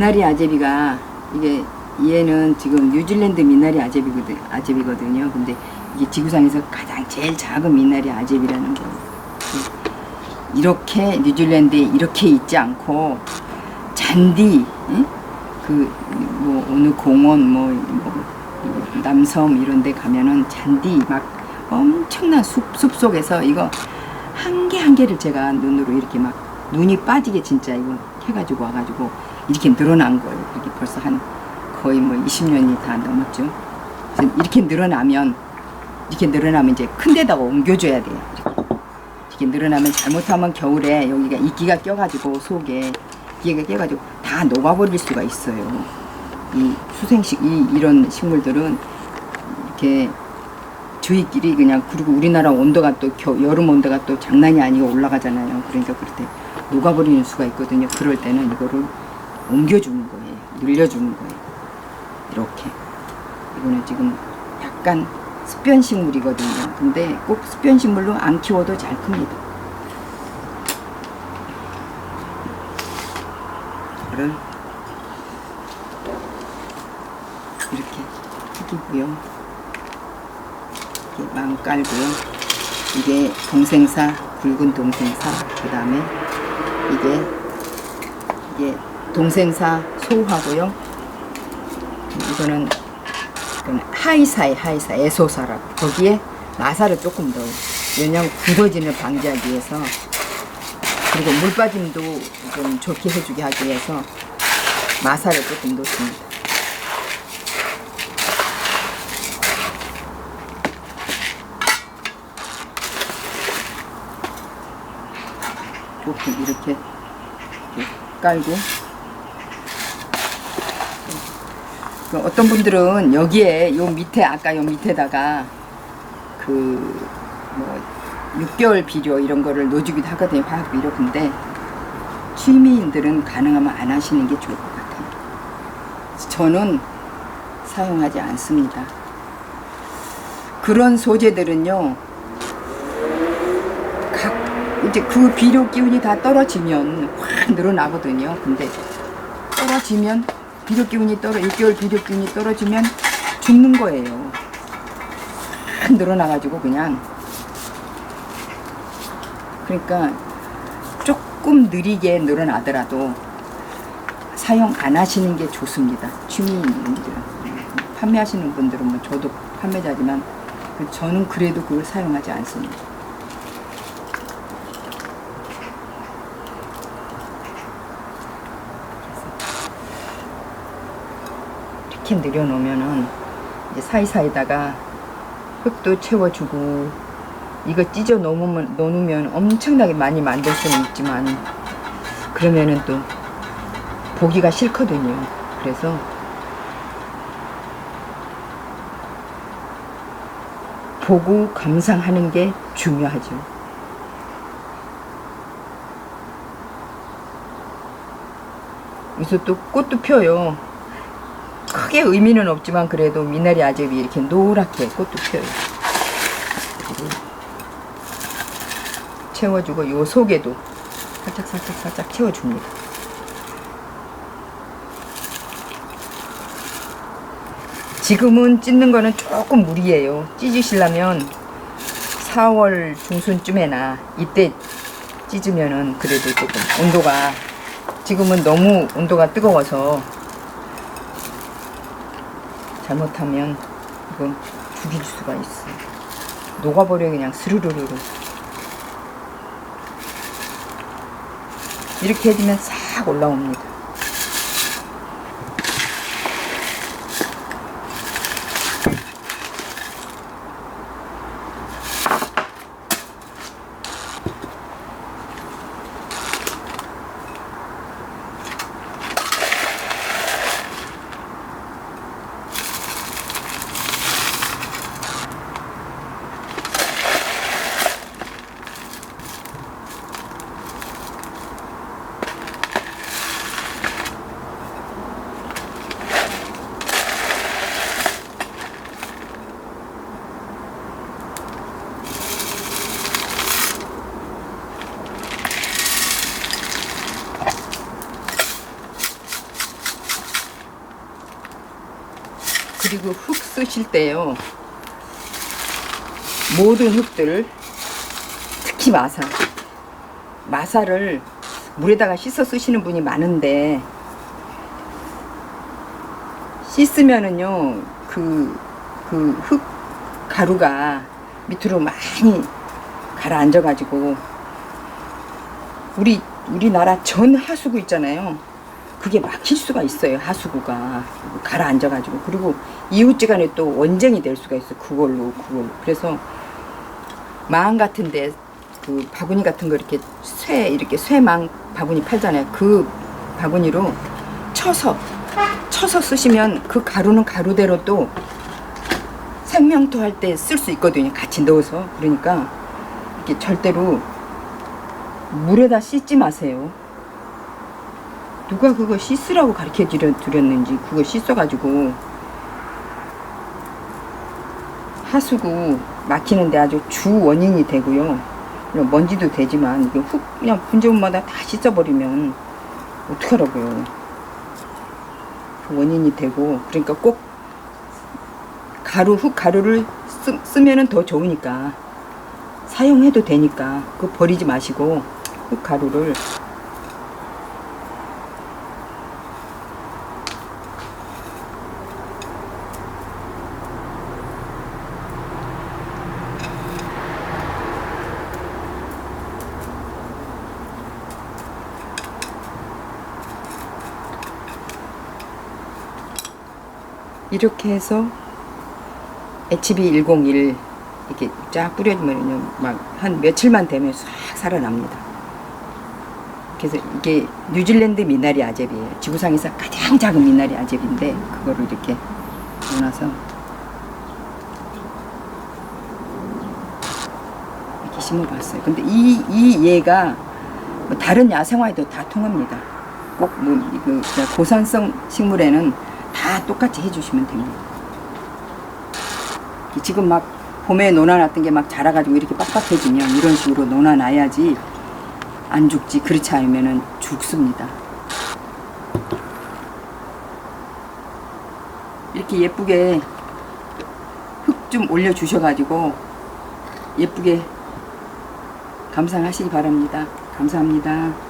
미나리 아제비가 이게 얘는 지금 뉴질랜드 미나리 아제비거든 아제비거든요. 근데 이게 지구상에서 가장 제일 작은 미나리 아제비라는 거. 이렇게 뉴질랜드에 이렇게 있지 않고 잔디, 그뭐 어느 공원 뭐, 뭐 남섬 이런 데 가면은 잔디 막 엄청난 숲, 숲 속에서 이거 한 개한 개를 제가 눈으로 이렇게 막 눈이 빠지게 진짜 이거 해가지고 와가지고 이렇게 늘어난 거예요. 이게 벌써 한 거의 뭐 20년이 다 넘었죠. 이렇게 늘어나면 이렇게 늘어나면 이제 큰 데다가 옮겨줘야 돼요. 이렇게 늘어나면 잘못하면 겨울에 여기가 이끼가 껴가지고 속에 이끼가 껴가지고 다 녹아버릴 수가 있어요. 이 수생식 이 이런 식물들은 이렇게 주위끼리 그냥 그리고 우리나라 온도가 또 겨, 여름 온도가 또 장난이 아니고 올라가잖아요. 그러니까 그럴 때 녹아버리는 수가 있거든요. 그럴 때는 이거를 옮겨주는 거예요. 늘려주는 거예요. 이렇게 이거는 지금 약간 습변식물이거든요. 근데 꼭 습변식물로 안 키워도 잘 큽니다. 이거를 이렇게 튀기고요. 이렇게 망 깔고요. 이게 동생사, 굵은 동생사, 그 다음에 이게, 이게 동생사 소하고요. 이거는, 하이사이, 하이사, 에소사라고. 거기에 마사를 조금 넣어요. 왜냐면 굳어짐을 방지하기 위해서. 그리고 물 빠짐도 좀 좋게 해주게 하기 위해서 마사를 조금 넣습니다. 이렇게, 이렇게 깔고 그 어떤 분들은 여기에 요 밑에 아까 요 밑에다가 그 뭐 6개월 비료 이런 거를 넣어주기도 하거든요. 화학 비료 근데 취미인들은 가능하면 안 하시는 게 좋을 것 같아요. 저는 사용하지 않습니다. 그런 소재들은요 각 이제 그 비료 기운이 다 떨어지면 확 늘어나거든요. 근데 떨어지면 비료 기운이 떨어 6개월 비료 기운이 떨어지면 죽는 거예요. 확 늘어나가지고 그냥 그러니까 조금 느리게 늘어나더라도 사용 안 하시는 게 좋습니다. 취미인들은 판매하시는 분들은 뭐 저도 판매자지만 저는 그래도 그걸 사용하지 않습니다. 이렇게 늘여놓으면은 이제 사이사이다가 흙도 채워주고 이거 찢어 놓으면, 놓으면 엄청나게 많이 만들 수는 있지만 그러면은 또 보기가 싫거든요. 그래서 보고 감상하는 게 중요하죠. 여기서 또 꽃도 펴요. 크게 의미는 없지만 그래도 미나리 아제비 이렇게 노랗게 꽃도 펴요. 채워주고 요 속에도 살짝 살짝 살짝 채워줍니다. 지금은 찢는 거는 조금 무리예요. 찢으시려면 4월 중순쯤에나 이때 찢으면은 그래도 조금 온도가 지금은 너무 온도가 뜨거워서 잘못하면 이거 죽일 수가 있어. 녹아버려 그냥 스르르르르. 이렇게 해주면 싹 올라옵니다. 그리고 흙 쓰실 때요. 모든 흙들, 특히 마사. 마사를 물에다가 씻어 쓰시는 분이 많은데, 씻으면은요, 그, 그 흙 가루가 밑으로 많이 가라앉아가지고, 우리, 우리나라 전 하수구 있잖아요. 그게 막힐 수가 있어요 하수구가. 가라앉아가지고. 그리고 이웃지간에 또 원쟁이 될 수가 있어 요 그걸로 그걸로 그래서 망 같은데 그 바구니 같은 거 이렇게 쇠 이렇게 쇠망 바구니 팔잖아요. 그 바구니로 쳐서 쳐서 쓰시면 그 가루는 가루대로 또 생명토 할 때 쓸 수 있거든요 같이 넣어서. 그러니까 이렇게 절대로 물에다 씻지 마세요 누가 그거 씻으라고 가르쳐 드렸는지 그거 씻어가지고 하수구 막히는데 아주 주 원인이 되고요. 먼지도 되지만 이게 훅 그냥 분재분마다 다 씻어버리면 어떡하라고요. 그 원인이 되고 그러니까 꼭 가루 흙 가루를 쓰, 쓰면은 더 좋으니까 사용해도 되니까 그거 버리지 마시고 흙 가루를 이렇게 해서 HB 101 이렇게 쫙 뿌려주면요 막 한 며칠만 되면 싹 살아납니다. 그래서 이게 뉴질랜드 미나리 아제비예요. 지구상에서 가장 작은 미나리 아제비인데 그거를 이렇게 넣어놔서 이렇게 심어봤어요. 근데 이, 이 얘가 뭐 다른 야생화에도 다 통합니다. 꼭뭐 그 고산성 식물에는 다 똑같이 해주시면 됩니다. 지금 막 봄에 논아놨던 게 막 자라가지고 이렇게 빡빡해지면 이런 식으로 논아놔야지 안 죽지. 그렇지 않으면 죽습니다. 이렇게 예쁘게 흙 좀 올려주셔가지고 예쁘게 감상하시기 바랍니다. 감사합니다.